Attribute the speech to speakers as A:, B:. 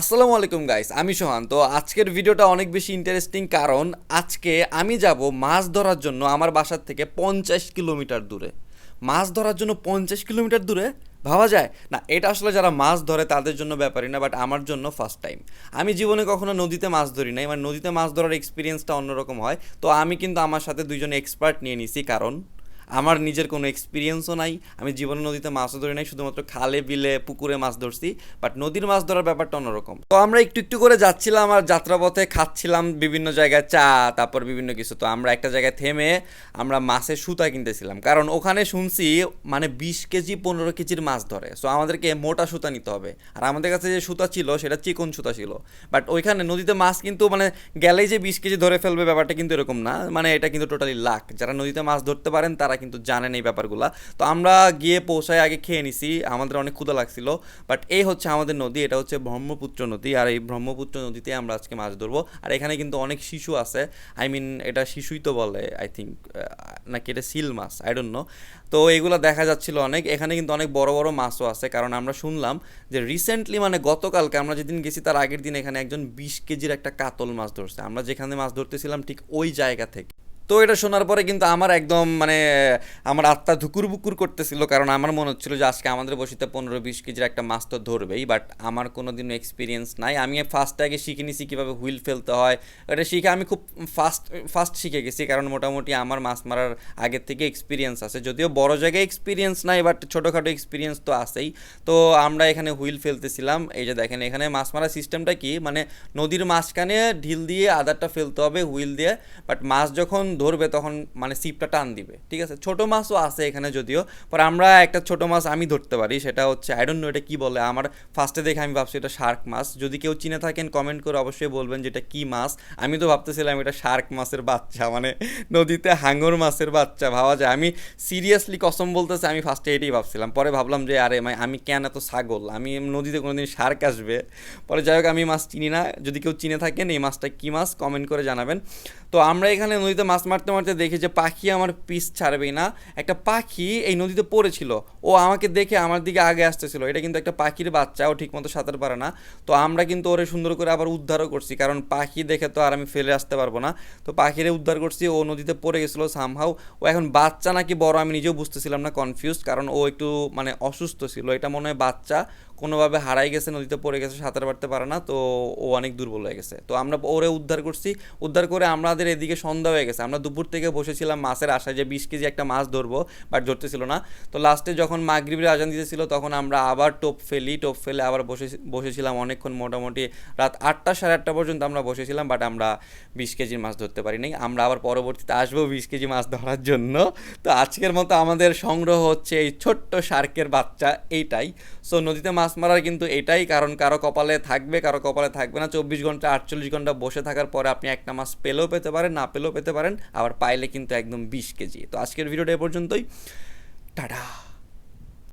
A: আসসালামু আলাইকুম গাইস আমি সোহান। তো আজকের ভিডিওটা অনেক বেশি ইন্টারেস্টিং কারণ আজকে আমি যাব মাছ ধরার জন্য আমার বাসার থেকে পঞ্চাশ কিলোমিটার দূরে। মাছ ধরার জন্য পঞ্চাশ কিলোমিটার দূরে? ভাবা যায়? না, এটা আসলে যারা মাছ ধরে তাদের জন্য ব্যাপারই না বাট আমার জন্য ফার্স্ট টাইম আমি জীবনে কখনো নদীতে মাছ ধরি নাই মানে নদীতে মাছ ধরার এক্সপিরিয়েন্সটা অন্যরকম হয়। তো আমি কিন্তু আমার সাথে দুইজন এক্সপার্ট নিয়ে নিছি, কারণ আমার নিজের কোনো এক্সপিরিয়েন্সও নাই, আমি জীবনে নদীতে মাছও ধরি নাই, শুধুমাত্র খালে, বিলে, পুকুরে মাছ ধরছি বাট নদীর মাছ ধরার ব্যাপারটা অন্যরকম। তো আমরা একটু একটু করে যাচ্ছিলাম আর যাত্রাপথে খাচ্ছিলাম বিভিন্ন জায়গায় চা, তারপর বিভিন্ন কিছু। তো আমরা একটা জায়গায় থেমে আমরা মাছের সুতা কিনতেছিলাম, কারণ ওখানে শুনছি মানে বিশ কেজি, পনেরো কেজির মাছ ধরে। সো আমাদেরকে মোটা সুতা নিতে হবে। আর আমাদের কাছে যে সুতা ছিল, সেটা চিকন সুতা ছিল। বাট ওইখানে নদীতে মাছ কিন্তু মানে গেলেই যে বিশ কেজি ধরে ফেলবে ব্যাপারটা কিন্তু এরকম না। মানে এটা কিন্তু টোটালি লাখ যারা নদীতে মাছ ধরতে পারেন, তারা কিন্তু জানেন এই ব্যাপারগুলা। তো আমরা গিয়ে পৌঁছায় আগে খেয়ে নিছি, আমাদের অনেক ক্ষুধা লাগছিল। বাট এই হচ্ছে আমাদের নদী, এটা হচ্ছে ব্রহ্মপুত্র নদী। আর এই ব্রহ্মপুত্র নদীতে আমরা আজকে মাছ ধরবো। আর এখানে কিন্তু অনেক শিশু আছে। আই মিন এটা শিশুই তো বলে আই থিঙ্ক নাকি এটা সিল মাছ? আই ডোন্ট নো তো এগুলো দেখা যাচ্ছিল অনেক। এখানে কিন্তু অনেক বড় বড় মাছও আছে। কারণ আমরা শুনলাম যে রিসেন্টলি মানে গতকালকে আমরা যেদিন গেছি, তার আগের দিন এখানে একজন বিশ কেজির একটা কাতল মাছ ধরছে। আমরা যেখানে মাছ ধরতেছিলাম ঠিক ওই জায়গা থেকে। তো এটা শোনার পরে কিন্তু আমার একদম মানে আমার আত্মা ধুকুর বুকুর করতেছিল, কারণ আমার মনে হচ্ছিল যে আজকে আমাদের বসিতে পনেরো বিশ কেজির একটা মাছ তো ধরবেই বাট আমার কোনো দিনও এক্সপিরিয়েন্স নাই। আমি ফার্স্ট আগে শিখে নিছি কীভাবে হুইল ফেলতে হয়, এটা শিখে আমি খুব ফাস্ট ফাস্ট শিখে গেছি, কারণ মোটামুটি আমার মাছ মারার আগের থেকে এক্সপিরিয়েন্স আছে। যদিও বড় জায়গায় এক্সপিরিয়েন্স নাই বাট ছোটোখাটো এক্সপিরিয়েন্স তো আছেই। তো আমরা এখানে হুইল ফেলতেছিলাম, এই যে দেখেন, এখানে মাছ মারার সিস্টেমটা কি? মানে নদীর মাঝখানে ঢিল দিয়ে আদারটা ফেলতে হবে, হুইল দিয়ে বাট মাছ যখন ধরবে তখন মানে সিপটা টান দিবে, ঠিক আছে? ছোট মাছও আছে এখানে যদিও পর আমরা একটা ছোট মাছ আমি ধরতে পারি, সেটা হচ্ছে আই ডোন্ট নো এটা কি বলে, আমার ফার্স্টে দেখে আমি ভাবছি এটা শার্ক মাছ। যদি কেউ চিনে থাকেন কমেন্ট করে অবশ্যই বলবেন যে এটা কি মাছ। আমি তো ভাবতেছিলাম এটা শার্ক মাছের বাচ্চা মানে নদীতে হাঙর মাছের বাচ্চা, ভাবা যায়। আমি সিরিয়াসলি কসম বলতেছে, আমি ফার্স্টে এটাই ভাবছিলাম। পরে ভাবলাম যে, আরে ভাই আমি কেন এত ছাগল? আমি নদীতে কোনোদিন শার্ক আসবে। পরে যাই হোক, আমি মাছ চিনি না। যদি কেউ চিনে থাকেন, এই মাছটা কী মাছ? কমেন্ট করে জানাবেন। তো আমরা এখানে নদীতে মাছ মারতে মারতে দেখি যে পাখি আমার পিস ছাড়বেই না। একটা পাখি এই নদীতে পড়েছিল। ও আমাকে দেখে আমার দিকে আগে আসতেছিল। এটা কিন্তু একটা পাখির বাচ্চা, ও ঠিকমতো সাঁতার পারে না। তো আমরা কিন্তু ওরে সুন্দর করে আবার উদ্ধারও করছি। কারণ পাখি দেখে তো আর আমি ফেলে আসতে পারব না। তো পাখিরে উদ্ধার করছি। ও নদীতে পড়ে গেছিল সামহাও ও এখন বাচ্চা নাকি বড় আমি নিজেও বুঝতেছিলাম না কনফিউজ কারণ ও একটু মানে অসুস্থ ছিল। এটা মনে হয় বাচ্চা। কোনোভাবে হারাই গেছে, নদীতে পড়ে গেছে, সাঁতার পারতে পারে না, তো ও অনেক দুর্বল হয়ে গেছে। তো আমরা ওরে উদ্ধার করছি। উদ্ধার করে আমাদের এদিকে সন্ধ্যা হয়ে গেছে। আমরা দুপুর থেকে বসেছিলাম মাছের আশায় যে বিশ কেজি একটা মাছ ধরবো, বাট ধরতেছিল না। তো লাস্টে যখন মাগরিবের আজান দিতেছিল, তখন আমরা আবার টোপ ফেলি, টোপ ফেলে আবার বসে, বসেছিলাম অনেকক্ষণ মোটামুটি রাত আটটা সাড়ে আটটা পর্যন্ত আমরা বসেছিলাম, বাট আমরা বিশ কেজির মাছ ধরতে পারিনি। আমরা আবার পরবর্তীতে আসব বিশ কেজি মাছ ধরার জন্য। তো আজকের মতো আমাদের সংগ্রহ হচ্ছে এই ছোট্ট শার্কের বাচ্চা, এইটাই। সো নদীতে মাছ মারার কিন্তু এটাই কারণ, কারও কপালে থাকবে, কারও কপালে থাকবে না। চব্বিশ ঘণ্টা, আটচল্লিশ ঘণ্টা বসে থাকার পরে আপনি একটা মাছ পেলেও পেতে পারেন, না পেলেও পেতে পারেন, আবার পাইলে কিন্তু একদম বিশ কেজি। তো আজকের ভিডিওটা এ পর্যন্তই। টাটা!